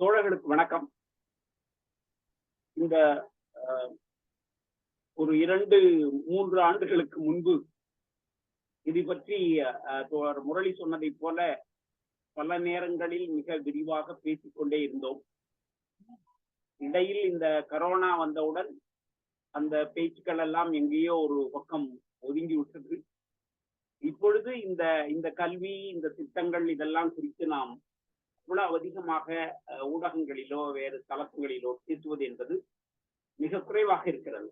தோழர்களுக்கு வணக்கம். இந்த ஒரு இரண்டு மூன்று ஆண்டுகளுக்கு முன்பு இது பற்றி தோழர் முரளி சொன்னதைப் போல பல நேரங்களில் மிக விரிவாக பேசிக்கொண்டே இருந்தோம். இடையில் இந்த கரோனா வந்தவுடன் அந்த பேச்சுக்கள் எல்லாம் எங்கேயோ ஒரு பக்கம் ஒதுங்கி விட்டது. இப்பொழுது இந்த இந்த கல்வி இந்த திட்டங்கள் இதெல்லாம் குறித்து நாம் இவ்வளவு அதிகமாக ஊடகங்களிலோ வேறு தளத்துகளிலோ பேசுவது என்பது மிக குறைவாக இருக்கிறது.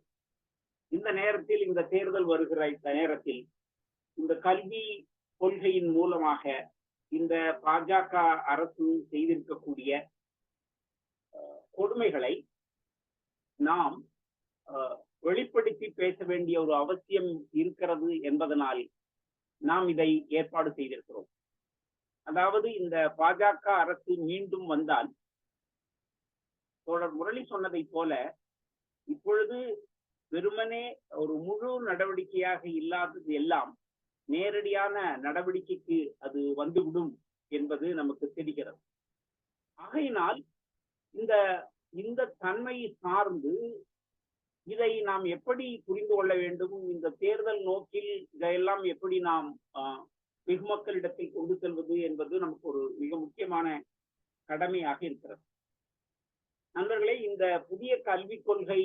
இந்த நேரத்தில் இந்த தேர்தல் வருகிற இந்த நேரத்தில் இந்த கல்வி கொள்கையின் மூலமாக இந்த பாஜக அரசு செய்திருக்கக்கூடிய கொடுமைகளை நாம் வெளிப்படுத்தி பேச வேண்டிய ஒரு அவசியம் இருக்கிறது என்பதனால் நாம் இதை ஏற்பாடு செய்திருக்கிறோம். அதாவது இந்த பாஜக அரசு மீண்டும் வந்தால் தோழர் முரளி சொன்னதைப் போல இப்பொழுது வெறுமனே ஒரு முழு நடவடிக்கையாக இல்லாதது எல்லாம் நேரடியான நடவடிக்கைக்கு அது வந்துவிடும் என்பது நமக்கு தெரிகிறது. ஆகையினால் இந்த இந்த தன்மையை சார்ந்து இதை நாம் எப்படி புரிந்து கொள்ள வேண்டும்? இந்த தேர்தல் நோக்கில் இதையெல்லாம் எப்படி நாம் ஆஹ், வெகுமக்களிடத்தில் கொண்டு செல்வது என்பது நமக்கு ஒரு மிக முக்கியமான கடமையாக இருக்கிறது. நண்பர்களே இந்த புதிய கல்விக் கொள்கை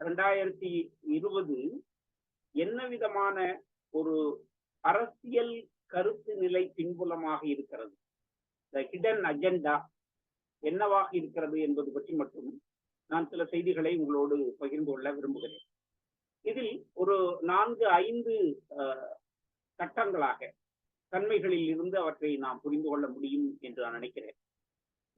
இரண்டாயிரத்தி இருபது என்ன விதமான ஒரு அரசியல் கருத்து நிலை பின்புலமாக இருக்கிறது? த ஹிடன் அஜெண்டா என்னவாக இருக்கிறது என்பது பற்றி மட்டும் நான் சில செய்திகளை உங்களோடு பகிர்ந்து கொள்ள விரும்புகிறேன். இதில் ஒரு நான்கு ஐந்து கட்டங்களாக தன்மைகளில் இருந்து அவற்றை நாம் புரிந்து கொள்ள முடியும் என்று நான் நினைக்கிறேன்.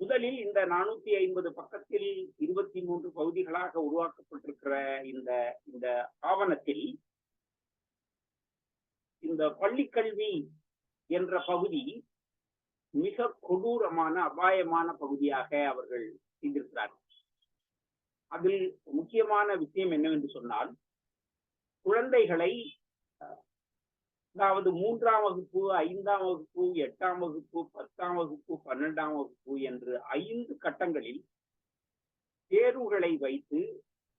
முதலில் இந்த நானூத்தி ஐம்பது பக்கத்தில் இருபத்தி மூன்று பகுதிகளாக உருவாக்கப்பட்டிருக்கிற இந்த இந்த ஆவணத்தில் இந்த பள்ளிக்கல்வி என்ற பகுதி மிக கொடூரமான அபாயமான பகுதியாக அவர்கள் செய்திருக்கிறார்கள் அதில் முக்கியமான விஷயம் என்னவென்று சொன்னால் குழந்தைகளை அதாவது மூன்றாம் வகுப்பு ஐந்தாம் வகுப்பு எட்டாம் வகுப்பு பத்தாம் வகுப்பு பன்னெண்டாம் வகுப்பு என்று ஐந்து கட்டங்களில் தேர்வுகளை வைத்து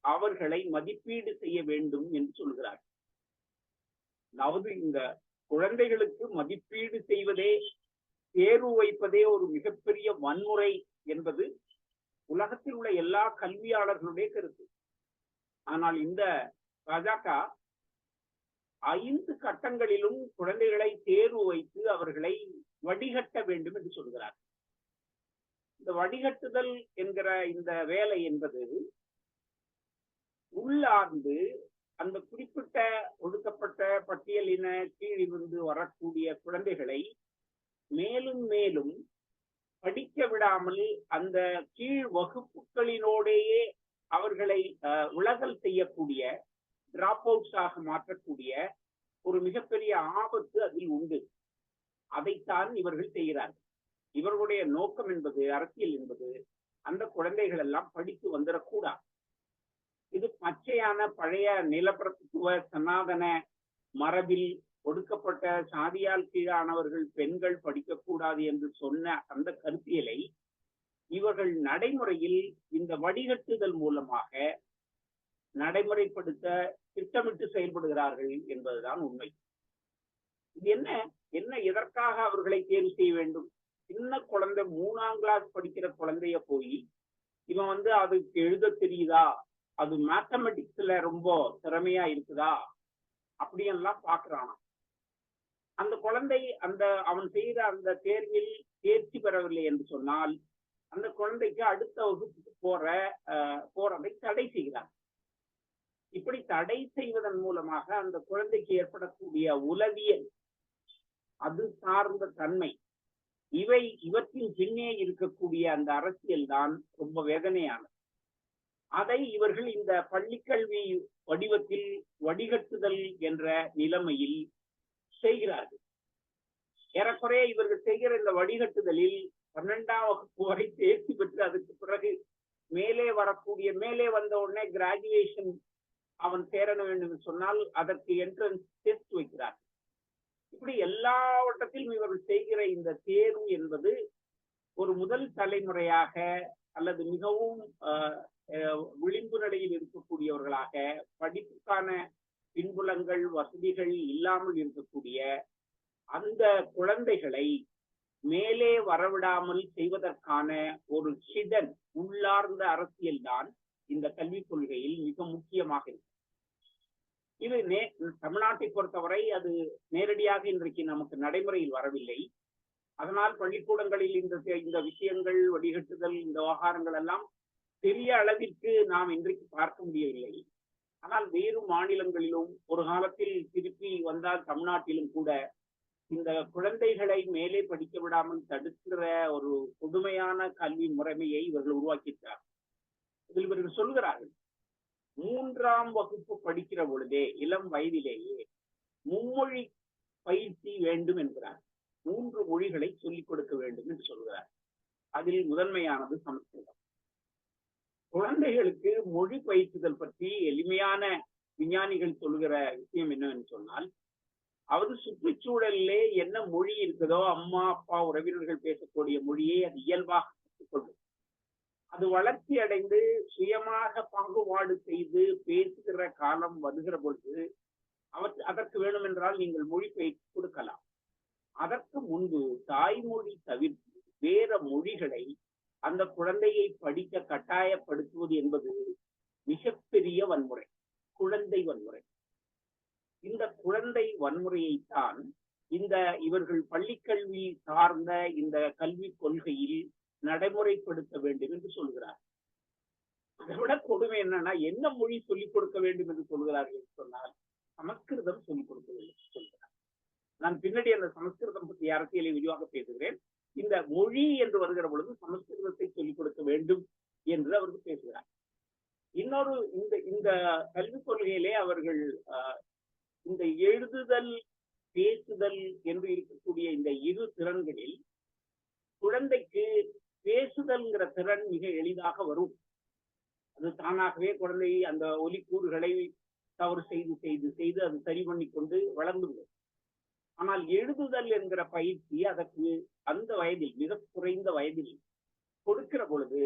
அவர்களை மதிப்பீடு செய்ய வேண்டும் என்று சொல்கிறார். அதாவது இந்த குழந்தைகளுக்கு மதிப்பீடு செய்வதே தேர்வு வைப்பதே ஒரு மிகப்பெரிய வன்முறை என்பது உலகத்தில் உள்ள எல்லா கல்வியாளர்களுடைய கருத்து. ஆனால் இந்த பாஜக ஐந்து கட்டங்களிலும் குழந்தைகளை தேர்வு வைத்து அவர்களை வடிகட்ட வேண்டும் என்று சொல்கிறார். இந்த வடிகட்டுதல் என்கிற இந்த வேலை என்பது உள்ளார்ந்து அந்த குறிப்பிட்ட ஒடுக்கப்பட்ட பட்டியலின கீழிருந்து வரக்கூடிய குழந்தைகளை மேலும் மேலும் படிக்க விடாமல் அந்த கீழ் வகுப்புகளினோடேயே அவர்களை அஹ், உலகல் செய்யக்கூடிய டிராப் அவுட்ஸாக மாற்றக்கூடிய ஒரு மிகப்பெரிய ஆபத்து அதில் உண்டு. அதைத்தான் இவர்கள் செய்கிறார்கள். இவர்களுடைய நோக்கம் என்பது அரசியல் என்பது அந்த குழந்தைகள் எல்லாம் படித்து வந்துடக்கூடாது. இது பச்சையான பழைய நிலப்பரத்துவ சனாதன மரபில் ஒடுக்கப்பட்ட சாதியால் கீழானவர்கள் பெண்கள் படிக்கக்கூடாது என்று சொன்ன அந்த கருத்தியலை இவர்கள் நடைமுறையில் இந்த வடிகட்டுதல் மூலமாக நடைமுறைப்படுத்த திட்டமிட்டு செயல்படுகிறார்கள் என்பதுதான் உண்மை. இது என்ன? என்ன எதற்காக அவர்களை தேர்வு செய்ய வேண்டும்? சின்ன குழந்தை மூணாம் கிளாஸ் படிக்கிற குழந்தைய போய் இவன் வந்து அதுக்கு எழுத தெரியுதா? அது மேத்தமெட்டிக்ஸ்ல ரொம்ப திறமையா இருக்குதா? அப்படியெல்லாம் பாக்குறானா. அந்த குழந்தை அந்த அவன் செய்த அந்த தேர்வில் தேர்ச்சி பெறவில்லை என்று சொன்னால் அந்த குழந்தைக்கு அடுத்த வகுப்புக்கு போற அஹ், போறதை தடை செய்கிறான். இப்படி தடை செய்வதன் மூலமாக அந்த குழந்தைக்கு ஏற்படக்கூடிய உளவியல் அது சார்ந்த தன்மை இவை இவற்றின் பின்னே இருக்கக்கூடிய அந்த அரசியல் தான் ரொம்ப வேதனையானது. அதை இவர்கள் இந்த பள்ளிக்கல்வி வடிவத்தில் வடிகட்டுதல் என்ற நிலைமையில் செய்கிறார்கள். ஏறக்குறைய இவர்கள் செய்கிற இந்த வடிகட்டுதலில் பன்னெண்டாம் வகுப்பு வரை தேர்ச்சி பெற்று அதுக்கு பிறகு மேலே வரக்கூடிய மேலே வந்த உடனே கிராஜுவேஷன் அவன் சேர வேண்டும் என்று சொன்னால் அதற்கு என்ட்ரன்ஸ் டெஸ்ட் வைக்கிறார். இப்படி எல்லாவற்றத்திலும் இவர்கள் செய்கிற இந்த தேர்வு என்பது ஒரு முதல் தலைமுறையாக அல்லது மிகவும் விளிம்பு நிலையில் இருக்கக்கூடியவர்களாக படிப்புக்கான பின்புலங்கள் வசதிகள் இல்லாமல் இருக்கக்கூடிய அந்த குழந்தைகளை மேலே வரவிடாமல் செய்வதற்கான ஒரு சிதன் உள்ளார்ந்த அரசியல் தான் இந்த கல்விக் கொள்கையில் மிக முக்கியமாக இருக்கு. இது நே தமிழ்நாட்டை பொறுத்தவரை அது நேரடியாக இன்றைக்கு நமக்கு நடைமுறையில் வரவில்லை. அதனால் பள்ளிக்கூடங்களில் இந்த இந்த விஷயங்கள் வடிகட்டுதல் இந்த விவகாரங்கள் எல்லாம் பெரிய அளவிற்கு நாம் இன்றைக்கு பார்க்க முடியவில்லை. ஆனால் வேறு மாநிலங்களிலும் ஒரு காலத்தில் திருப்பி வந்தால் தமிழ்நாட்டிலும் கூட இந்த குழந்தைகளை மேலே படிக்க விடாமல் தடுக்கிற ஒரு கொடுமையான கல்வி முறைமையை இவர்கள் உருவாக்கிட்டார் இதில் இவர்கள் சொல்கிறார்கள் மூன்றாம் வகுப்பு படிக்கிற பொழுதே இளம் வயதிலேயே மும்மொழி பயிற்சி வேண்டும் என்கிறார். மூன்று மொழிகளை சொல்லிக் கொடுக்க வேண்டும் என்று சொல்கிறார். அதில் முதன்மையானது சமஸ்கிருதம். குழந்தைகளுக்கு மொழி பயிற்சிதல் பற்றி எளிமையான விஞ்ஞானிகள் சொல்கிற விஷயம் என்னவென்று சொன்னால் அவரது சுற்றுச்சூழலிலே என்ன மொழி இருக்குதோ அம்மா அப்பா உறவினர்கள் பேசக்கூடிய மொழியை அது இயல்பாக கற்றுக்கொள்ளும். அது வளர்ச்சி அடைந்து சுயமாக பாகுபாடு செய்து பேசுகிற காலம் வருகிற பொழுது அவற்று அதற்கு வேணுமென்றால் நீங்கள் மொழி பயிற்சி கொடுக்கலாம். அதற்கு முன்பு தாய்மொழி தவிர்த்து வேற மொழிகளை அந்த குழந்தையை படிக்க கட்டாயப்படுத்துவது என்பது மிகப்பெரிய வன்முறை குழந்தை வன்முறை. இந்த குழந்தை வன்முறையைத்தான் இந்த இவர்கள் பள்ளிக்கல்வி சார்ந்த இந்த கல்விக் கொள்கையில் நடைமுறைப்படுத்த வேண்டும் என்று சொல்கிறார். அதை விட கொடுமை என்னன்னா என்ன மொழி சொல்லிக் கொடுக்க வேண்டும் என்று சொல்கிறார்கள் சொன்னால் சமஸ்கிருதம் சொல்லிக் கொடுக்க வேண்டும் சொல்கிறார். நான் பின்னாடி அந்த சமஸ்கிருதம் பற்றி அரசியலை விரிவாக பேசுகிறேன். இந்த மொழி என்று வருகிற பொழுது சமஸ்கிருதத்தை சொல்லிக் கொடுக்க வேண்டும் என்று அவர்கள் பேசுகிறார். இன்னொரு இந்த இந்த கல்விக் கொள்கையிலே அவர்கள் இந்த எழுதுதல் பேசுதல் என்று இருக்க இந்த இரு திறன்களில் குழந்தைக்கு பேசுதல்ங்கிற திறன் மிக எளிதாக வரும். அது தானாகவே குழந்தை அந்த ஒலிக்கூறுகளை தவறு செய்து செய்து செய்து அது சரி பண்ணி கொண்டு வளர்ந்துவிடும். ஆனால் எழுதுதல் என்கிற பயிற்சி அதற்கு அந்த வயதில் மிக குறைந்த வயதில் கொடுக்கிற பொழுது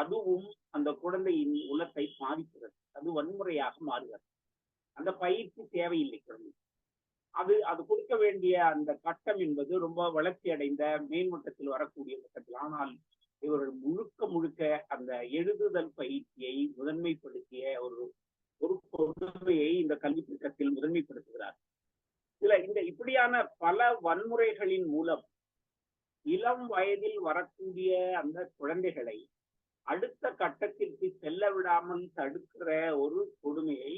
அதுவும் அந்த குழந்தையின் உலத்தை பாதிக்கிறது. அது வன்முறையாக மாறுகிறது. அந்த பயிற்சி தேவையில்லை குழந்தை. அது அது கொடுக்க வேண்டிய அந்த கட்டம் என்பது ரொம்ப வளர்ச்சி அடைந்த மேல்மட்டத்தில் வரக்கூடிய கட்டத்தில். ஆனால் இவர்கள் முழுக்க முழுக்க அந்த எழுதுதல் பயிற்சியை முதன்மைப்படுத்திய ஒரு ஒரு கொடுமையை இந்த கல்வி திட்டத்தில் முதன்மைப்படுத்துகிறார். இதுல இந்த இப்படியான பல வன்முறைகளின் மூலம் இளம் வயதில் வரக்கூடிய அந்த குழந்தைகளை அடுத்த கட்டத்திற்கு செல்ல விடாமல் தடுக்கிற ஒரு கொடுமையை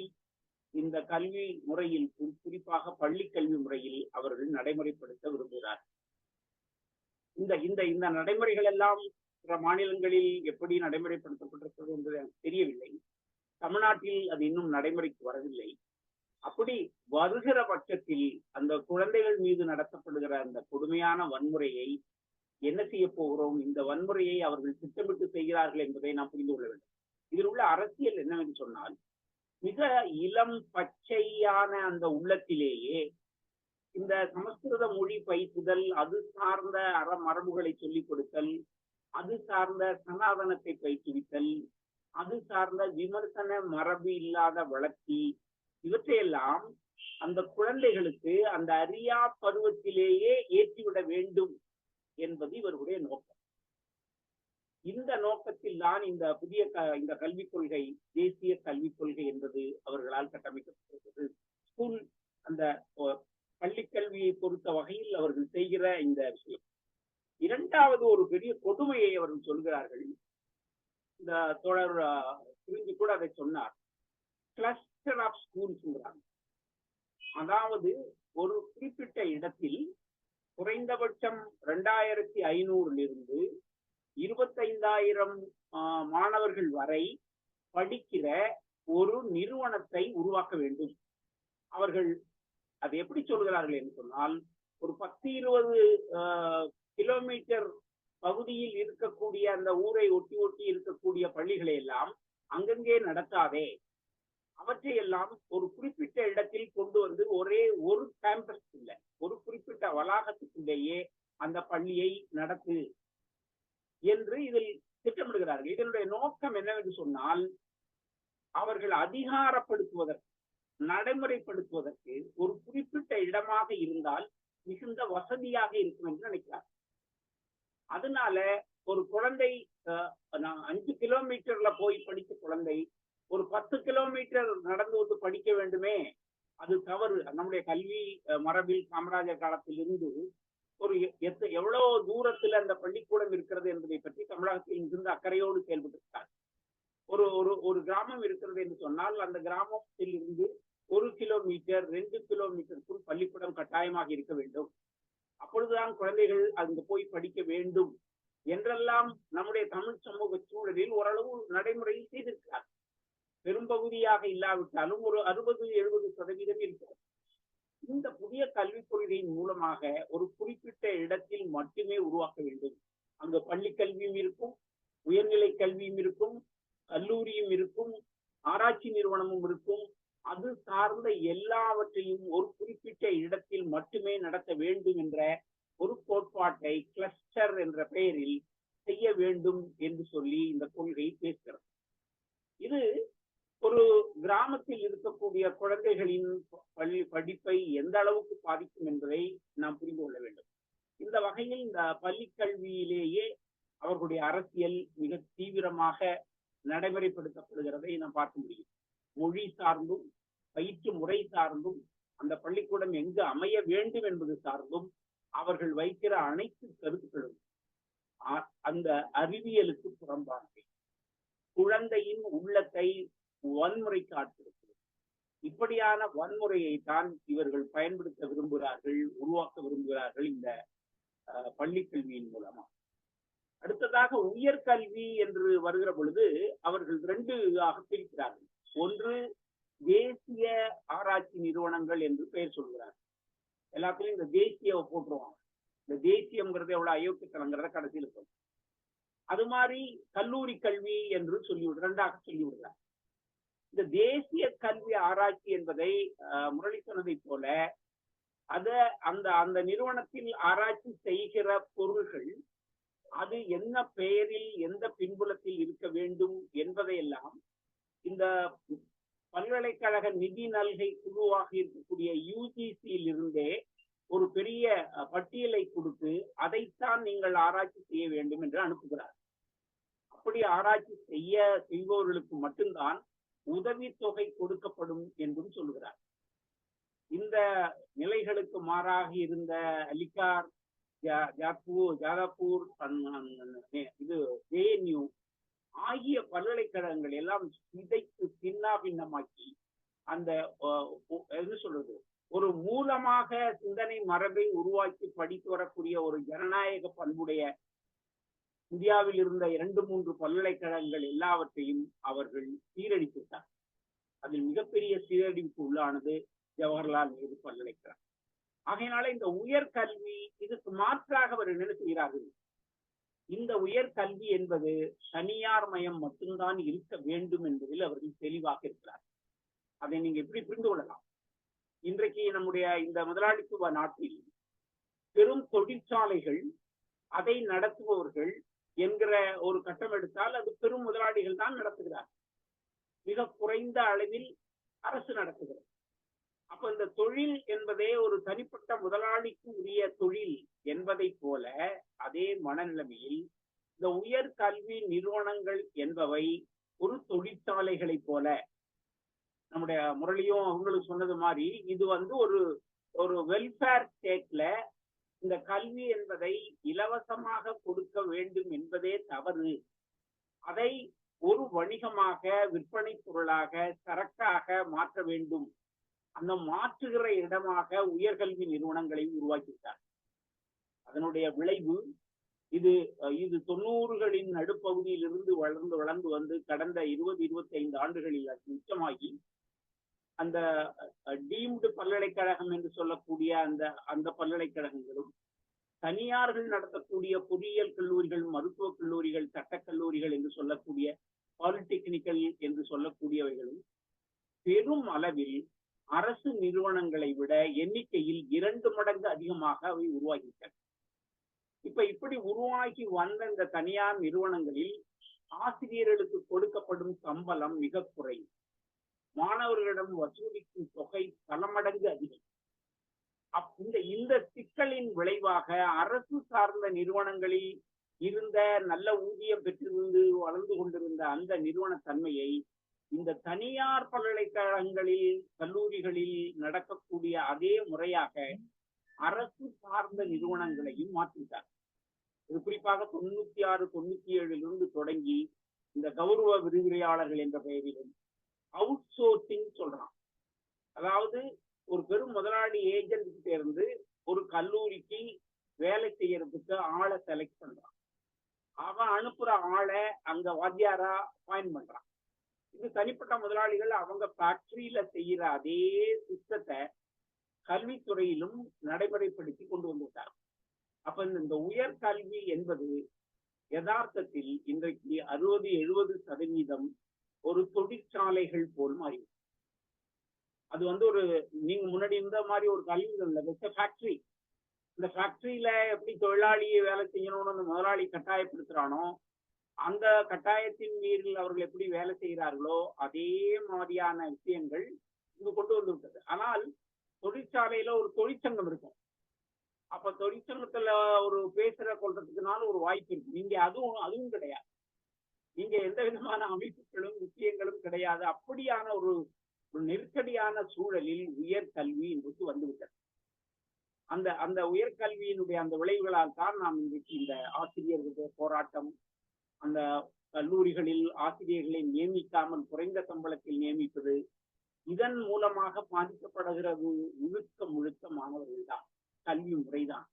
இந்த கல்வி முறையில் குறிப்பாக பள்ளி கல்வி முறையில் அவர்கள் நடைமுறைப்படுத்த விரும்புகிறார் இந்த இந்த இந்த நடைமுறைகள் எல்லாம் பிற மாநிலங்களில் எப்படி நடைமுறைப்படுத்தப்பட்டிருக்கிறது என்று எனக்கு தெரியவில்லை. தமிழ்நாட்டில் அது இன்னும் நடைமுறைக்கு வரவில்லை. அப்படி வருகிற பட்சத்தில் அந்த குழந்தைகள் மீது நடத்தப்படுகிற அந்த கொடுமையான வன்முறையை என்ன செய்ய போகிறோம்? இந்த வன்முறையை அவர்கள் திட்டமிட்டு செய்கிறார்கள் என்பதை நாம் புரிந்து கொள்ள வேண்டும். இதில் உள்ள அரசியல் என்னவென்று சொன்னால் மிக இளம் பச்சையான அந்த உள்ளத்திலேயே இந்த சமஸ்கிருத மொழி பயிற்றுதல் அது சார்ந்த அற மரபுகளை சொல்லிக் கொடுத்தல் அது சார்ந்த சனாதனத்தை பயிற்றுவித்தல் அது சார்ந்த விமர்சன மரபு இல்லாத வளர்ச்சி இவற்றையெல்லாம் அந்த குழந்தைகளுக்கு அந்த அறியா பருவத்திலேயே ஏற்றிவிட வேண்டும் என்பது இவர்களுடைய நோக்கம். இந்த நோக்கத்தில் தான் இந்த புதிய இந்த கல்விக் கொள்கை தேசிய கல்விக் கொள்கை என்பது அவர்களால் கட்டமைக்கப்பட்டிருக்கிறது. ஸ்கூல் அந்த பள்ளிக்கல்வியை பொறுத்த வகையில் அவர்கள் செய்கிற இந்த விஷயம். இரண்டாவது ஒரு பெரிய கொடுமையை அவர்கள் சொல்கிறார்கள். இந்த தோழர் புரிஞ்சு கூட அதை சொன்னார். கிளஸ்டர் ஆஃப் ஸ்கூல்ஸ்ங்கிறாங்க அதாவது ஒரு குறிப்பிட்ட இடத்தில் குறைந்தபட்சம் ரெண்டாயிரத்தி ஐநூறிலிருந்து இருபத்தைந்தாயிரம் மாணவர்கள் வரை படிக்கிற ஒரு நிறுவனத்தை உருவாக்க வேண்டும். அவர்கள் அது எப்படி சொல்கிறார்கள் என்று சொன்னால் ஒரு பத்து இருபது கிலோமீட்டர் பகுதியில் இருக்கக்கூடிய அந்த ஊரை ஒட்டி ஒட்டி இருக்கக்கூடிய பள்ளிகளை எல்லாம் அங்கங்கே நடத்தாதே. அவற்றையெல்லாம் ஒரு குறிப்பிட்ட இடத்தில் கொண்டு வந்து ஒரே ஒரு கேம்பஸ் இல்லை ஒரு குறிப்பிட்ட வளாகத்துக்குள்ளேயே அந்த பள்ளியை நடத்து என்று இதில் திட்டமிடுகிறார்கள். இதனுடைய நோக்கம் என்னவென்று சொன்னால் அவர்கள் அதிகாரப்படுத்துவதற்கு நடைமுறைப்படுத்துவதற்கு ஒரு குறிப்பிட்ட இடமாக இருந்தால் மிகுந்த வசதியாக இருக்கும் என்று நினைக்கிறார் அதனால ஒரு குழந்தை அஞ்சு கிலோமீட்டர்ல போய் படித்த குழந்தை ஒரு பத்து கிலோமீட்டர் நடந்து வந்து படிக்க வேண்டுமே அது தவறு. நம்முடைய கல்வி மரபில் காமராஜர் காலத்தில் இருந்து ஒரு எத்த எவ்வளவு தூரத்தில் அந்த பள்ளிக்கூடம் இருக்கிறது என்பதை பற்றி தமிழகத்தில் இருந்து அக்கறையோடு செயல்பட்டிருக்கார் ஒரு ஒரு ஒரு கிராமம் இருக்கிறது என்று சொன்னால் அந்த கிராமத்தில் இருந்து ஒரு கிலோமீட்டர் ரெண்டு கிலோமீட்டருக்குள் பள்ளிக்கூடம் கட்டாயமாக இருக்க வேண்டும். அப்பொழுதுதான் குழந்தைகள் அங்கு போய் படிக்க வேண்டும் என்றெல்லாம் நம்முடைய தமிழ் சமூக சூழலில் ஓரளவு நடைமுறையில் செய்திருக்கிறார் பெரும்பகுதியாக இல்லாவிட்டாலும் ஒரு அறுபது எழுபது சதவீதம் இருக்கிறது. இந்த புதிய கல்விக் கொள்கையின் மூலமாக ஒரு குறிப்பிட்ட இடத்தில் மட்டுமே உருவாக்க வேண்டும். அங்கு பள்ளி கல்வியும் இருக்கும் உயர்நிலை கல்வியும் இருக்கும் கல்லூரியும் இருக்கும் ஆராய்ச்சி நிறுவனமும் இருக்கும் அது சார்ந்த எல்லாவற்றையும் ஒரு குறிப்பிட்ட இடத்தில் மட்டுமே நடத்த வேண்டும் என்ற ஒரு கோட்பாட்டை கிளஸ்டர் என்ற பெயரில் செய்ய வேண்டும் என்று சொல்லி இந்த கொள்கை பேசுகிறது. இது ஒரு கிராமத்தில் இருக்கக்கூடிய குழந்தைகளின் பள்ளி படிப்பை எந்த அளவுக்கு பாதிக்கும் என்பதை நாம் புரிந்து கொள்ள வேண்டும். இந்த வகையில் இந்த பள்ளி கல்வியிலேயே அவர்களுடைய அரசியல் மிக தீவிரமாக நடைமுறைப்படுத்தப்படுகிறதை நாம் பார்க்க முடியும். மொழி சார்ந்தும் பயிற்சி முறை சார்ந்தும் அந்த பள்ளிக்கூடம் எங்கு அமைய வேண்டும் என்பது சார்ந்தும் அவர்கள் வைக்கிற அனைத்து கருத்துக்களும் அந்த அறிவியலுக்கு புறம்பானவை. குழந்தையின் உள்ளத்தை வன்முறை காட்டிருக்கிறது இப்படியான வன்முறையை தான் இவர்கள் பயன்படுத்த விரும்புகிறார்கள் உருவாக்க விரும்புகிறார்கள் இந்த பள்ளி கல்வியின் மூலமா அடுத்ததாக உயர்கல்வி என்று வருகிற பொழுது அவர்கள் ரெண்டு ஆக பிரிக்கிறார்கள். ஒன்று தேசிய ஆராய்ச்சி நிறுவனங்கள் என்று பெயர் சொல்கிறார். எல்லாத்துலயும் இந்த தேசிய போட்டுருவாங்க. இந்த தேசியம்ங்கிறது எவ்வளவு அயோக்கியத்தனங்கிறத கடைசியில் சொல்லும் அது மாதிரி கல்லூரி கல்வி என்று சொல்லி இரண்டாக சொல்லிவிடுறார் இந்த தேசிய கல்வி ஆராய்ச்சி என்பதை முரளி சொன்னதை போல அத அந்த அந்த நிறுவனத்தில் ஆராய்ச்சி செய்கிற பொருள்கள் அது என்ன பெயரில் எந்த பின்புலத்தில் இருக்க வேண்டும் என்பதையெல்லாம் இந்த பல்கலைக்கழக நிதி நல்கை குழுவாக இருக்கக்கூடிய யூஜிசியில் இருந்தே ஒரு பெரிய பட்டியலை கொடுத்து அதைத்தான் நீங்கள் ஆராய்ச்சி செய்ய வேண்டும் என்று அனுப்புகிறார். அப்படி ஆராய்ச்சி செய்ய செய்பவர்களுக்கு மட்டும்தான் உதவித்தொகை கொடுக்கப்படும் என்றும் சொல்கிறார். இந்த நிலைகளுக்கு மாறாக இருந்த அலிகார் ஜாத்பூர் ஜாதப்பூர் இது ஜேஎன்யூ ஆகிய பல்கலைக்கழகங்கள் எல்லாம் சிதைத்து சின்னா பின்னமாக்கி அந்த என்ன சொல்றது ஒரு மூலமாக சிந்தனை மரபை உருவாக்கி படித்து வரக்கூடிய ஒரு ஜனநாயக பண்புடைய இந்தியாவில் இருந்த இரண்டு மூன்று பல்கலைக்கழகங்கள் எல்லாவற்றையும் அவர்கள் சீரழித்துட்டார் அதில் மிகப்பெரிய சீரழிவுக்கு உள்ளானது ஜவஹர்லால் நேரு பல்கலைக்கழகம். ஆகையினால இந்த உயர்கல்வி இதுக்கு மாற்றாக அவர் என்ன செய்கிறார்கள்? இந்த உயர்கல்வி என்பது தனியார் மயம் மட்டும்தான் இருக்க வேண்டும் என்பதில் அவர்கள் தெளிவாக இருக்கிறார். அதை நீங்க எப்படி புரிந்து கொள்ளலாம்? இன்றைக்கு நம்முடைய இந்த முதலாளித்துவ நாட்டில் பெரும் தொழிற்சாலைகள் அதை நடத்துபவர்கள் என்கிற ஒரு கட்டம் எடுத்தால் அது பெரும் முதலாளிகள் தான் நடத்துகிறார் மிக குறைந்த அளவில் அரசு நடத்துகிறது. அப்ப இந்த தொழில் என்பதே ஒரு தனிப்பட்ட முதலாளிக்கு உரிய தொழில் என்பதை போல அதே மனநிலைமையில் இந்த உயர் கல்வி நிறுவனங்கள் என்பவை ஒரு தொழிற்சாலைகளை போல. நம்முடைய முரளியும் அவங்களுக்கு சொன்னது மாதிரி இது வந்து ஒரு ஒரு வெல்ஃபேர் ஸ்டேட்ல இந்த கல்வி என்பதை இலவசமாக கொடுக்க வேண்டும் என்பதே தவறு. அதை ஒரு வணிகமாக விற்பனை பொருளாக சரக்காக மாற்ற வேண்டும். அந்த மாற்றுகிற இடமாக உயர்கல்வி நிறுவனங்களை உருவாக்கிவிட்டார் அதனுடைய விளைவு இது இது தொண்ணூறுகளின் நடுப்பகுதியிலிருந்து வளர்ந்து வளர்ந்து வந்து கடந்த இருபது இருபத்தி ஐந்து ஆண்டுகளில் உச்சமாகி அந்த டீம்டு பல்கலைக்கழகம் என்று சொல்லக்கூடிய அந்த அந்த பல்கலைக்கழகங்களும் தனியார்கள் நடத்தக்கூடிய பொறியியல் கல்லூரிகள் மருத்துவக் கல்லூரிகள் சட்டக் கல்லூரிகள் என்று சொல்லக்கூடிய பாலிடெக்னிக்கல் என்று சொல்லக்கூடியவைகளும் பெரும் அளவில் அரசு நிறுவனங்களை விட எண்ணிக்கையில் இரண்டு மடங்கு அதிகமாக அவை உருவாகிவிட்டன. இப்ப இப்படி உருவாகி வந்த இந்த தனியார் நிறுவனங்களில் ஆசிரியர்களுக்கு கொடுக்கப்படும் சம்பளம் மிக குறைவு. மாணவர்களிடம் வசூலிக்கும் தொகை பல மடங்கு அதிகம். அப் இந்த இந்த சிக்கலின் விளைவாக அரசு சார்ந்த நிறுவனங்களில் இருந்த நல்ல ஊதியம் பெற்றிருந்து வளர்ந்து கொண்டிருந்த அந்த நிறுவன தன்மையை இந்த தனியார் பல்கலைக்கழகங்களில் கல்லூரிகளில் நடக்கக்கூடிய அதே முறையாக அரசு சார்ந்த நிறுவனங்களையும் மாற்றிட்டார் இது குறிப்பாக தொண்ணூத்தி ஆறு தொண்ணூத்தி ஏழிலிருந்து தொடங்கி இந்த கௌரவ விரிவுரையாளர்கள் என்ற பெயரிலும் அவுட் சோர்சிங் சொல்றான். அதாவது ஒரு பெரும் முதலாளி ஏஜென்ட் கிட்ட இருந்து ஒரு கல்லூரிக்கு வேலை செய்யறதுக்கு ஆளை செலக்ட் பண்றான். அவன் அனுப்புற ஆளை அங்க வாத்தியாரா அப்பாயின் பண்றான். இது தனிப்பட்ட முதலாளிகள் அவங்க ஃபேக்டரியில செய்யற அதே சிஸ்டத்தை கல்வித்துறையிலும் நடைமுறைப்படுத்தி கொண்டு வந்துட்டாங்க. அப்ப இந்த உயர் கல்வி என்பது யதார்த்தத்தில் இன்றைக்கு அறுபது எழுபது சதவீதம் ஒரு தொழிற்சாலைகள் போல் மாறி அது வந்து ஒரு நீங்க முன்னாடி இருந்த மாதிரி ஒரு கல்வி இல்லை ஃபேக்டரி இந்த ஃபேக்டரியில எப்படி தொழிலாளியை வேலை செய்யணும்னு அந்த முதலாளி கட்டாயப்படுத்துறானோ அந்த கட்டாயத்தின் மீறில் அவர்கள் எப்படி வேலை செய்கிறார்களோ அதே மாதிரியான விஷயங்கள் இங்கு கொண்டு வந்து விட்டது. ஆனால் தொழிற்சாலையில ஒரு தொழிற்சங்கம் இருக்கும். அப்ப தொழிற்சங்கத்துல ஒரு பேசுற கொள்றதுக்குனால ஒரு வாய்ப்பு இருக்கு நீங்க அதுவும் அதுவும் கிடையாது. நீங்க எந்த விதமான அமைப்புகளும் விஷயங்களும் கிடையாது. அப்படியான ஒரு ஒரு நெருக்கடியான சூழலில் உயர்கல்வி என்பது வந்துவிட்டது அந்த அந்த உயர்கல்வியினுடைய அந்த விளைவுகளால் தான் நாம் இன்றைக்கு இந்த ஆசிரியர்களுடைய போராட்டம் அந்த கல்லூரிகளில் ஆசிரியர்களை நியமிக்காமல் குறைந்த சம்பளத்தில் நியமிப்பது இதன் மூலமாக பாதிக்கப்படுகிறது முழுக்க முழுக்க மாணவர்கள் தான் கல்வி முறைதான்.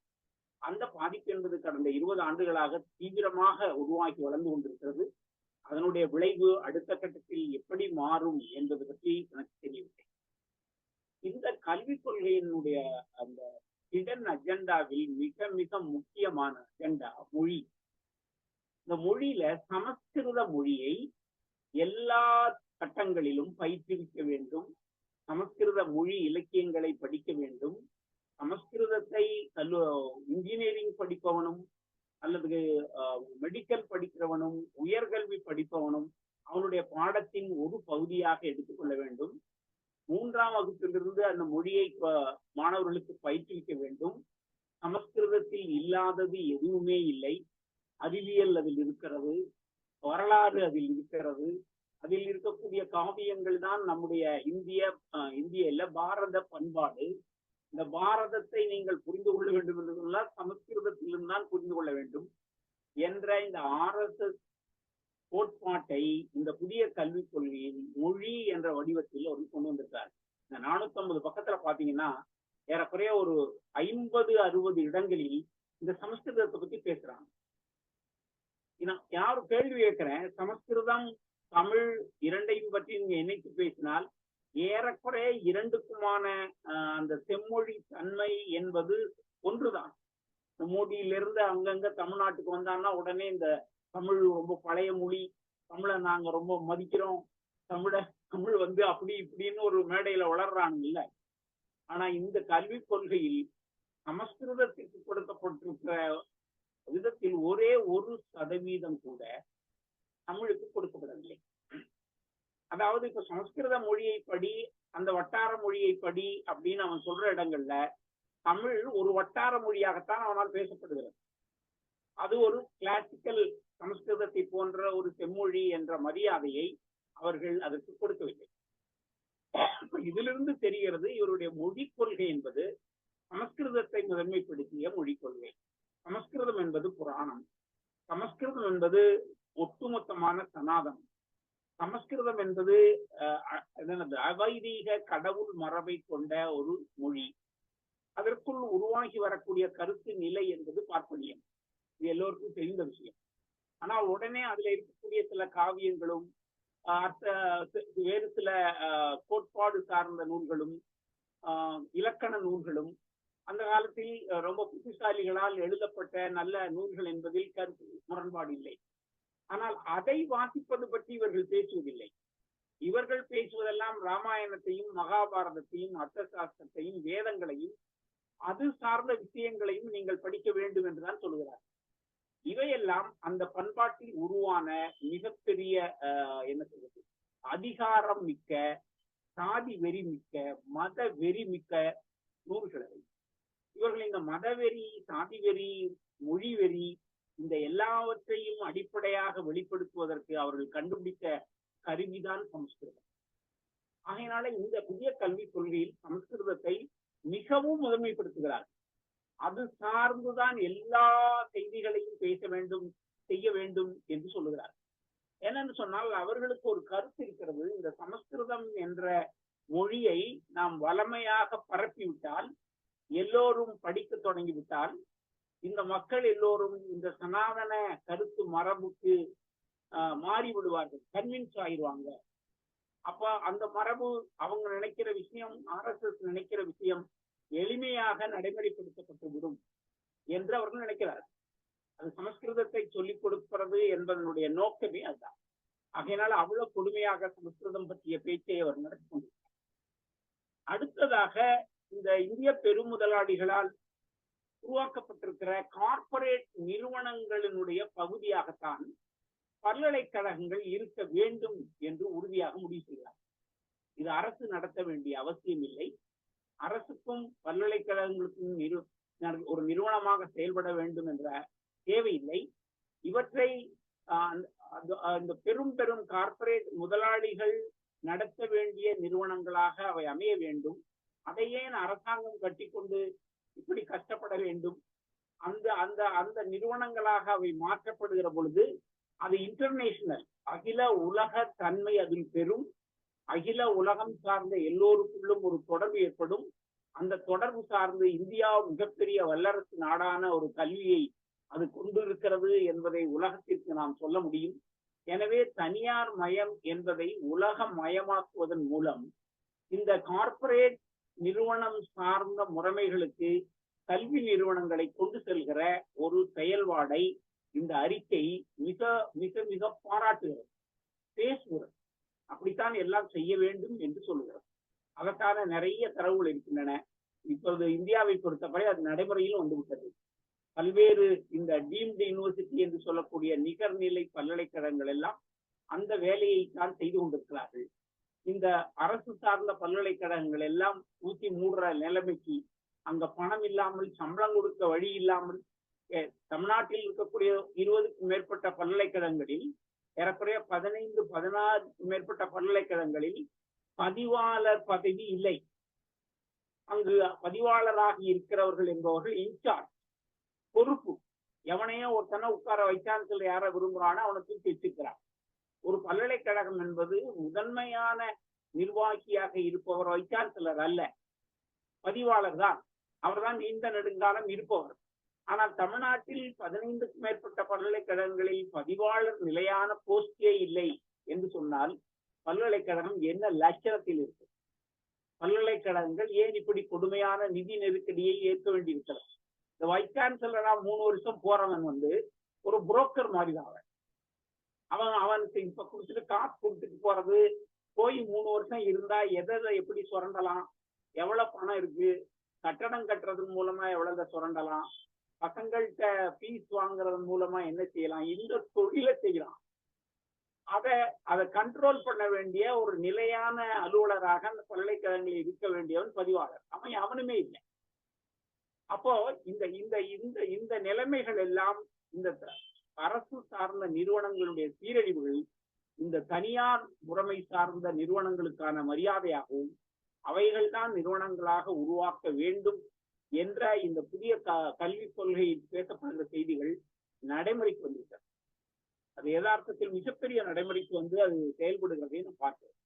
அந்த பாதிப்பு என்பது கடந்த இருபது ஆண்டுகளாக தீவிரமாக உருவாக்கி வளர்ந்து கொண்டிருக்கிறது. அதனுடைய விளைவு அடுத்த கட்டத்தில் எப்படி மாறும் என்பது பற்றி எனக்கு தெரியவில்லை. இந்த கல்விக் கொள்கையினுடைய அந்த ஹிடன் அஜெண்டாவில் மிக மிக முக்கியமான அஜெண்டா மொழி. இந்த மொழியில சமஸ்கிருத மொழியை எல்லா கட்டங்களிலும் பயிற்றுவிக்க வேண்டும். சமஸ்கிருத மொழி இலக்கியங்களை படிக்க வேண்டும். சமஸ்கிருதத்தை கல்லு இன்ஜினியரிங் படிப்பவனும் அல்லது மெடிக்கல் படிக்கிறவனும் உயர்கல்வி படிப்பவனும் அவனுடைய பாடத்தின் ஒரு பகுதியாக எடுத்துக்கொள்ள வேண்டும். மூன்றாம் வகுப்பிலிருந்து அந்த மொழியை மாணவர்களுக்கு பயிற்றுவிக்க வேண்டும். சமஸ்கிருதத்தில் இல்லாதது எதுவுமே இல்லை. அறிவியல் அதில் இருக்கிறது வரலாறு அதில் இருக்கிறது. அதில் இருக்கக்கூடிய காவியங்கள் தான் நம்முடைய இந்திய இந்திய இல்ல பாரத பண்பாடு. இந்த பாரதத்தை நீங்கள் புரிந்து கொள்ள வேண்டும் என்று சொன்னால் சமஸ்கிருதத்திலும் தான் புரிந்து கொள்ள வேண்டும் என்ற இந்த ஆர் எஸ் எஸ் கோட்பாட்டை இந்த புதிய கல்விக் கொள்கையில் மொழி என்ற வடிவத்தில் அவர் கொண்டு வந்திருக்கார். இந்த நானூத்தி ஐம்பது பக்கத்துல பாத்தீங்கன்னா ஏறக்குறைய ஒரு ஐம்பது அறுபது இடங்களில் இந்த சமஸ்கிருதத்தை பத்தி பேசுறாங்க. யாரு கேள்வி கேட்கிறேன்? சமஸ்கிருதம் தமிழ் இரண்டையும் பற்றி நீங்க இணைத்து பேசினால் ஏறக்குறைய இரண்டுக்குமான அந்த செம்மொழி தன்மை என்பது ஒன்றுதான். மோடியிலிருந்து அங்கங்க தமிழ்நாட்டுக்கு வந்தான்னா உடனே இந்த தமிழ் ரொம்ப பழைய மொழி தமிழை நாங்க ரொம்ப மதிக்கிறோம். தமிழ தமிழ் வந்து அப்படி இப்படின்னு ஒரு மேடையில வளர்றாங்க இல்ல ஆனா இந்த கல்விக் கொள்கையில் சமஸ்கிருதத்திற்கு கொடுக்கப்பட்டிருக்கிற விதத்தில் ஒரே ஒரு சதவீதம் கூட தமிழுக்கு கொடுக்கப்படவில்லை. அதாவது இப்ப சமஸ்கிருத மொழியை படி அந்த வட்டார மொழியை படி அப்படின்னு அவன் சொல்ற இடங்கள்ல தமிழ் ஒரு வட்டார மொழியாகத்தான் அவனால் பேசப்படுகிறது. அது ஒரு கிளாசிக்கல் சமஸ்கிருதத்தை போன்ற ஒரு செம்மொழி என்ற மரியாதையை அவர்கள் அதற்கு கொடுக்கவில்லை. இதிலிருந்து தெரிகிறது இவருடைய மொழிக் கொள்கை என்பது சமஸ்கிருதத்தை முதன்மைப்படுத்திய மொழிக் கொள்கை. சமஸ்கிருதம் என்பது புராணம். சமஸ்கிருதம் என்பது ஒட்டுமொத்தமான சனாதனம். சமஸ்கிருதம் என்பது என்னது அவைதீக கடவுள் மரபை கொண்ட ஒரு மொழி. அதற்குள் உருவாகி வரக்கூடிய கருத்து நிலை என்பது பார்ப்பனியம். இது எல்லோருக்கும் தெரிந்த விஷயம். ஆனால் உடனே அதுல இருக்கக்கூடிய சில காவியங்களும் வேறு சில கோட்பாடு சார்ந்த நூல்களும் இலக்கண நூல்களும் அந்த காலத்தில் ரொம்ப புத்திசாலிகளால் எழுதப்பட்ட நல்ல நூல்கள் என்பதில் கருத்து முரண்பாடு இல்லை. ஆனால் அதை வாசிப்பது பற்றி இவர்கள் பேசுவதில்லை. இவர்கள் பேசுவதெல்லாம் ராமாயணத்தையும் மகாபாரதத்தையும் அர்த்த சாஸ்திரத்தையும் வேதங்களையும் அது சார்ந்த விஷயங்களையும் நீங்கள் படிக்க வேண்டும் என்றுதான் சொல்கிறார். இவையெல்லாம் அந்த பண்பாட்டில் உருவான மிகப்பெரிய என்ன சொல்றது அதிகாரம் மிக்க சாதி வெறி மிக்க மத வெறி மிக்க நூல்கள் இவர்கள் இந்த மதவெறி சாதி வெறி மொழி வெறி இந்த எல்லாவற்றையும் அடிப்படையாக வெளிப்படுத்துவதற்கு அவர்கள் கண்டுபிடித்த கருவிதான் சமஸ்கிருதம். ஆகையினால இந்த புதிய கல்விக் கொள்கையில் சமஸ்கிருதத்தை மிகவும் முதன்மைப்படுத்துகிறார் அது சார்ந்துதான் எல்லா செய்திகளையும் பேச வேண்டும் செய்ய வேண்டும் என்று சொல்லுகிறார் என்னன்னு சொன்னால் அவர்களுக்கு ஒரு கருத்து இருக்கிறது. இந்த சமஸ்கிருதம் என்ற மொழியை நாம் வளமையாக பரப்பிவிட்டால் எல்லோரும் படிக்க தொடங்கிவிட்டால் இந்த மக்கள் எல்லோரும் இந்த சனாதன கருத்து மரபுக்கு மாறி விடுவார்கள் கன்வின்ஸ் ஆயிடுவாங்க. அப்ப அந்த மரபு அவங்க நினைக்கிற விஷயம் ஆர்எஸ்எஸ் நினைக்கிற விஷயம் எளிமையாக நடைமுறைப்படுத்தப்பட்டு விடும் என்று அவர்கள் நினைக்கிறார் அது சமஸ்கிருதத்தை சொல்லிக் கொடுக்கிறது என்பதனுடைய நோக்கமே அதுதான். ஆகையினால் அவ்வளவு கொடுமையாக சமஸ்கிருதம் பற்றிய பேச்சை அவர் நடத்தி கொண்டிருக்கிறார். அடுத்ததாக இந்த இந்திய பெருமுதலாளிகளால் உருவாக்கப்பட்டிருக்கிற கார்பரேட் நிறுவனங்களினுடைய பகுதியாகத்தான் பல்கலைக்கழகங்கள் இருக்க வேண்டும் என்று உறுதியாக முடிவு செய்தார் இது அரசு நடத்த வேண்டிய அவசியம் இல்லை. அரசுக்கும் பல்கலைக்கழகங்களுக்கும் நிறு ஒரு நிறுவனமாக செயல்பட வேண்டும் என்ற தேவையில்லை இவற்றை இந்த பெரும் பெரும் கார்ப்பரேட் முதலாளிகள் நடத்த வேண்டிய நிறுவனங்களாக அவை அமைய வேண்டும். அதை ஏன் அரசாங்கம் கட்டி கொண்டு இப்படி கஷ்டப்பட வேண்டும். அந்த அந்த அந்த நிறுவனங்களாக அவை மாற்றப்படுகிற பொழுது அது இன்டர்நேஷனல் அகில உலக தன்மை அதில் பெறும். அகில உலகம் சார்ந்த எல்லோருக்குள்ளும் ஒரு தொடர்பு ஏற்படும். அந்த தொடர்பு சார்ந்து இந்தியா மிகப்பெரிய வல்லரசு நாடான ஒரு கல்வியை அது கொண்டிருக்கிறது என்பதை உலகத்திற்கு நாம் சொல்ல முடியும். எனவே தனியார் மயம் என்பதை உலக மயமாக்குவதன் மூலம் இந்த கார்ப்பரேட் நிறுவனம் சார்ந்த முறைமைகளுக்கு கல்வி நிறுவனங்களை கொண்டு செல்கிற ஒரு செயல்பாடை இந்த அறிக்கை மிக மிக மிக பாராட்டுகிறது. பேசுகிறது. அப்படித்தான் எல்லாம் செய்ய வேண்டும் என்று சொல்லுகிறது. அதற்கான நிறைய தரவுகள் இருக்கின்றன. இப்போது இந்தியாவை பொறுத்தவரை அது நடைமுறையில் வந்துவிட்டது. பல்வேறு இந்த டீம்டு யூனிவர்சிட்டி என்று சொல்லக்கூடிய நிகர்நிலை பல்கலைக்கழகங்கள் எல்லாம் அந்த வேலையை தான் செய்து கொண்டிருக்கிறார்கள். இந்த அரசு சார்ந்த பல்கலைக்கழகங்கள் எல்லாம் ஊத்தி மூடுற நிலைமைக்கு அங்க பணம் இல்லாமல் சம்பளம் கொடுக்க வழி இல்லாமல் தமிழ்நாட்டில் இருக்கக்கூடிய இருபதுக்கும் மேற்பட்ட பல்கலைக்கழகங்களில் ஏறக்குறைய பதினைந்து பதினாறுக்கும் மேற்பட்ட பல்கலைக்கழகங்களில் பதிவாளர் பதவி இல்லை. அங்கு பதிவாளராக இருக்கிறவர்கள் என்பவர்கள் இன்சார்ஜ் பொறுப்பு. எவனையோ ஒருத்தனை உட்கார வைத்தானு சொல்லி யாரை விரும்புறானோ அவனை தூக்கி வச்சுக்கிறான் ஒரு பல்கலைக்கழகம் என்பது முதன்மையான நிர்வாகியாக இருப்பவர் வைச்சான்சலர் அல்ல. பதிவாளர் தான். அவர்தான் நீண்ட நெடுங்காலம் இருப்பவர். ஆனால் தமிழ்நாட்டில் பதினைந்துக்கும் மேற்பட்ட பல்கலைக்கழகங்களில் பதிவாளர் நிலையான போஸ்டே இல்லை என்று சொன்னால் பல்கலைக்கழகம் என்ன லட்சணத்தில் இருக்கு? பல்கலைக்கழகங்கள் ஏன் இப்படி கொடுமையான நிதி நெருக்கடியை ஏற்க வேண்டியிருக்கிறது? இந்த வைஸ் சான்சலரா மூணு வருஷம் போறவன் வந்து ஒரு புரோக்கர் மாதிரி தான் அவன் அவனுக்கு இப்ப கொடுத்துட்டு காசு கொடுத்துட்டு போறது போய் மூணு வருஷம் இருந்தா எதை எப்படி சுரண்டலாம்? எவ்வளவு பணம் இருக்கு? கட்டடம் கட்டுறதன் மூலமா எவ்வளவு சுரண்டலாம்? பசங்கள்கிட்ட ஃபீஸ் வாங்குறதன் மூலமா என்ன செய்யலாம்? இந்த தொழிலை செய்யலாம். அத அதை கண்ட்ரோல் பண்ண வேண்டிய ஒரு நிலையான அலுவலராக அந்த பல்கலைக்கழகங்களில் இருக்க வேண்டியவன் பதிவாளர். அவன் அவனுமே இல்லை. அப்போ இந்த இந்த இந்த இந்த நிலைமைகள் எல்லாம் இந்த த- அரசு சார்ந்த நிறுவனங்களுடைய சீரழிவுகள் இந்த தனியார் முறைமை சார்ந்த நிறுவனங்களுக்கான மரியாதையாகவும் அவைகள்தான் நிறுவனங்களாக உருவாக்க வேண்டும் என்ற இந்த புதிய க கல்விக் கொள்கையில் பேசப்படுகிற செய்திகள் நடைமுறைக்கு வந்திருக்கிறது அது யதார்த்தத்தில் மிகப்பெரிய நடைமுறைக்கு வந்து அது செயல்படுகிறதை நாம் பார்க்கிறோம்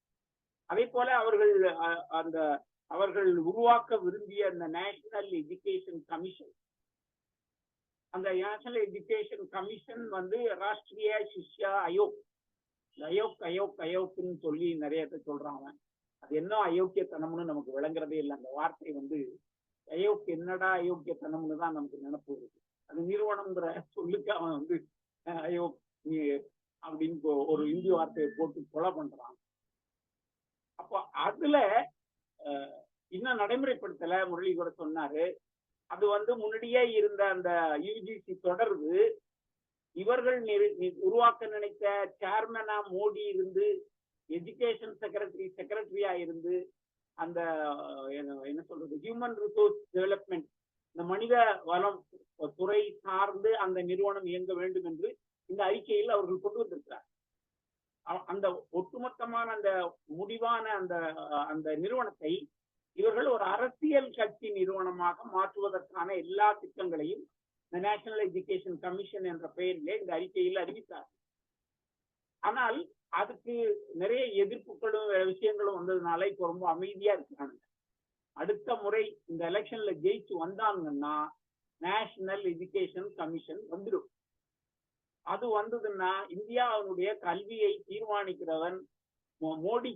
அதே போல அவர்கள் அஹ், அந்த அவர்கள் உருவாக்க விரும்பிய அந்த நேஷனல் எஜுகேஷன் கமிஷன் அந்த நேஷனல் எஜுகேஷன் கமிஷன் வந்து ராஷ்டிரிய சிஷ்யா அயோக் அயோக் அயோக் அயோக்னு சொல்லி நிறைய பேர் சொல்றான் அவன் அது என்ன அயோக்கியத்தனம்னு நமக்கு விளங்குறதே இல்லை. அந்த வார்த்தை வந்து அயோக் என்னடா அயோக்கியத்தனம்னு தான் நமக்கு நினைப்பு வருது. அது நிறுவனம்ங்கிற சொல்லுக்கு அவன் வந்து அஹ், அயோக் அப்படின்னு ஒரு இந்தி வார்த்தையை போட்டு கொலை பண்றான். அப்போ அதுல அஹ், இன்னும் நடைமுறைப்படுத்தல முரளி கூட சொன்னாரு. அது வந்து முன்னாடியே இருந்த அந்த யூஜிசி தொடர்பு இவர்கள் உருவாக்க நினைத்த சேர்மனா மோடி இருந்து எஜுகேஷன் செக்ரட்டரி செக்ரட்டரியா இருந்து அந்த என்ன சொல்றது ஹியூமன் ரிசோர்ஸ் டெவலப்மெண்ட் இந்த மனித வளம் துறை சார்ந்து அந்த நிறுவனம் இயங்க வேண்டும் என்று இந்த அறிக்கையில் அவர்கள் கொண்டு வந்திருக்கிறார். அந்த ஒட்டுமொத்தமான அந்த முடிவான அந்த அந்த நிறுவனத்தை இவர்கள் ஒரு அரசியல் கட்சி நிறுவனமாக மாற்றுவதற்கான எல்லா திட்டங்களையும் இந்த நேஷனல் எஜுகேஷன் கமிஷன் என்ற பெயரிலே இந்த அறிக்கையில் அறிவித்தார் ஆனால் அதுக்கு நிறைய எதிர்ப்புகளும் விஷயங்களும் வந்ததுனால இப்ப ரொம்ப அமைதியா இருக்காங்க அடுத்த முறை இந்த எலெக்ஷன்ல ஜெயிச்சு வந்தாங்கன்னா நேஷனல் எஜுகேஷன் கமிஷன் வந்துடும். அது வந்ததுன்னா இந்தியாவினுடைய கல்வியை தீர்மானிக்கிறவன் மோடி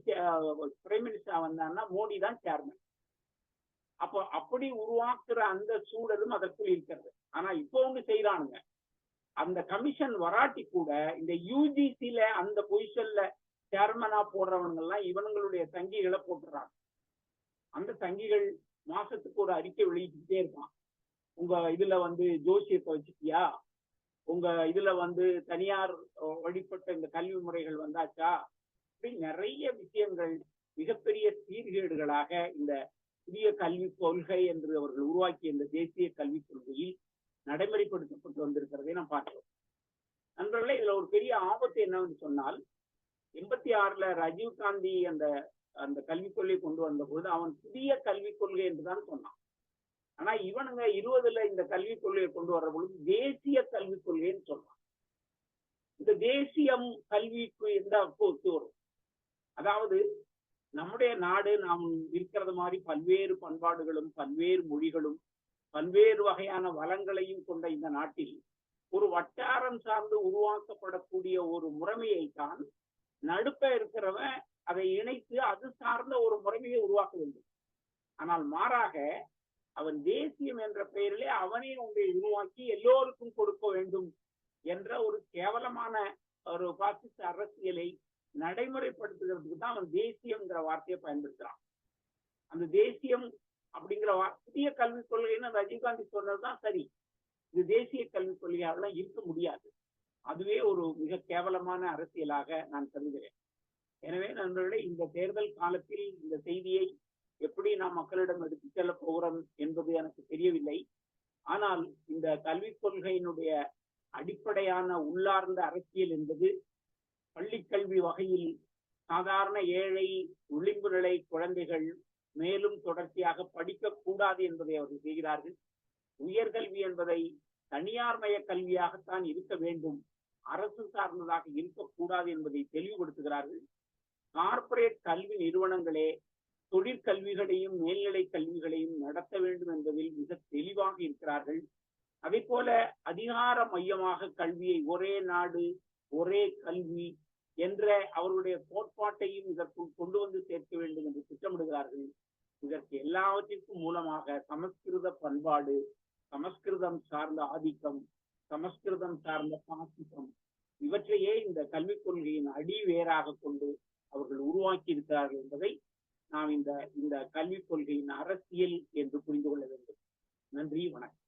பிரைம் மினிஸ்டர் வந்தான்னா மோடி தான் சேர்மன் அப்போ அப்படி உருவாக்குற அந்த சூழலும் அதற்குள் இருக்கிறது. ஆனா இப்போ ஒண்ணு செய்யறானுங்க அந்த கமிஷன் வராட்டி கூட இந்த யூஜிசில அந்த பொசிஷன்ல சேர்மனா போடுறவங்க எல்லாம் இவனுங்களுடைய தங்கிகளை போட்டுறாங்க. அந்த தங்கிகள் மாசத்துக்கு ஒரு அறிக்கை வெளியிட்டே இருக்கான். உங்க இதுல வந்து ஜோசியத்தை வச்சுட்டியா உங்க இதுல வந்து தனியார் வழிபட்ட இந்த கல்வி முறைகள் வந்தாச்சா? இப்படி நிறைய விஷயங்கள் மிகப்பெரிய சீர்கேடுகளாக இந்த புதிய கல்விக் கொள்கை என்று அவர்கள் உருவாக்கிய இந்த தேசிய கல்விக் கொள்கையில் நடைமுறைப்படுத்தப்பட்டு வந்திருக்கிறதை நாம் பார்க்கிறோம் நண்பர்களே இதுல ஒரு பெரிய ஆபத்து என்னன்னு சொன்னால் எண்பத்தி ஆறுல ராஜீவ் காந்தி அந்த அந்த கல்விக் கொள்கை கொண்டு வந்த பொழுது அவன் புதிய கல்விக் கொள்கை என்றுதான் சொன்னான். ஆனா இவனுங்க இருபதுல இந்த கல்விக் கொள்கையை கொண்டு வர்ற பொழுது தேசிய கல்விக் கொள்கைன்னு சொல்றான். இந்த தேசியம் கல்விக்கு எந்த ஒத்து வரும்? அதாவது நம்முடைய நாடு நாம் இருக்கிறது மாதிரி பல்வேறு பண்பாடுகளும் பல்வேறு மொழிகளும் பல்வேறு வகையான வளங்களையும் கொண்ட இந்த நாட்டில் ஒரு வட்டாரம் சார்ந்து உருவாக்கப்படக்கூடிய ஒரு முறைமையை தான் நடுப்ப இருக்கிறவன் அதை இணைத்து அது சார்ந்த ஒரு முறைமையை உருவாக்க வேண்டும். ஆனால் மாறாக அவன் தேசியம் என்ற பெயரிலே அவனே ஒன்றை உருவாக்கி எல்லோருக்கும் கொடுக்க வேண்டும் என்ற ஒரு கேவலமான ஒரு பாசிச அரசியலை நடைமுறைப்படுத்துகிறதுக்கு தான் அவன் தேசியம்ங்கிற வார்த்தையை பயன்படுத்துறான். அந்த தேசியம் அப்படிங்கிற புதிய கல்விக் கொள்கைன்னு ரஜினிகாந்த் சொன்னதுதான் சரி. இது தேசிய கல்விக் கொள்கையாலாம் இருக்க முடியாது. அதுவே ஒரு மிக கேவலமான அரசியலாக நான் கருதுகிறேன். எனவே நண்பர்களே இந்த தேர்தல் காலத்தில் இந்த செய்தியை எப்படி நாம் மக்களிடம் எடுத்து செல்ல போகிறோம் என்பது எனக்கு தெரியவில்லை. ஆனால் இந்த கல்விக் கொள்கையினுடைய அடிப்படையான உள்ளார்ந்த அரசியல் என்பது பள்ளிக்கல்வி வகையில் சாதாரண ஏழை விளிம்பு நிலை குழந்தைகள் மேலும் தொடர்ச்சியாக படிக்கக்கூடாது என்பதை அவர்கள் செய்கிறார்கள். உயர்கல்வி என்பதை தனியார் மய கல்வியாகத்தான் இருக்க வேண்டும். அரசு சார்ந்ததாக இருக்கக்கூடாது என்பதை தெளிவுபடுத்துகிறார்கள். கார்ப்பரேட் கல்வி நிறுவனங்களே தொழிற்கல்விகளையும் மேல்நிலை கல்விகளையும் நடத்த வேண்டும் என்பதில் மிக தெளிவாக இருக்கிறார்கள். அதே போல அதிகார மையமாக கல்வியை ஒரே நாடு ஒரே கல்வி என்ற அவருடைய கோட்பாட்டையும் இதற்குள் கொண்டு வந்து சேர்க்க வேண்டும் என்று திட்டமிடுகிறார்கள். இதற்கு எல்லாவற்றிற்கும் மூலமாக சமஸ்கிருத பண்பாடு சமஸ்கிருதம் சார்ந்த ஆதிக்கம் சமஸ்கிருதம் சார்ந்த பாசிசம் இவற்றையே இந்த கல்விக் கொள்கையின் அடி கொண்டு அவர்கள் உருவாக்கி இருக்கிறார்கள் என்பதை நாம் இந்த இந்த கல்விக் கொள்கையின் அரசியல் என்று புரிந்து கொள்ள வேண்டும். நன்றி வணக்கம்.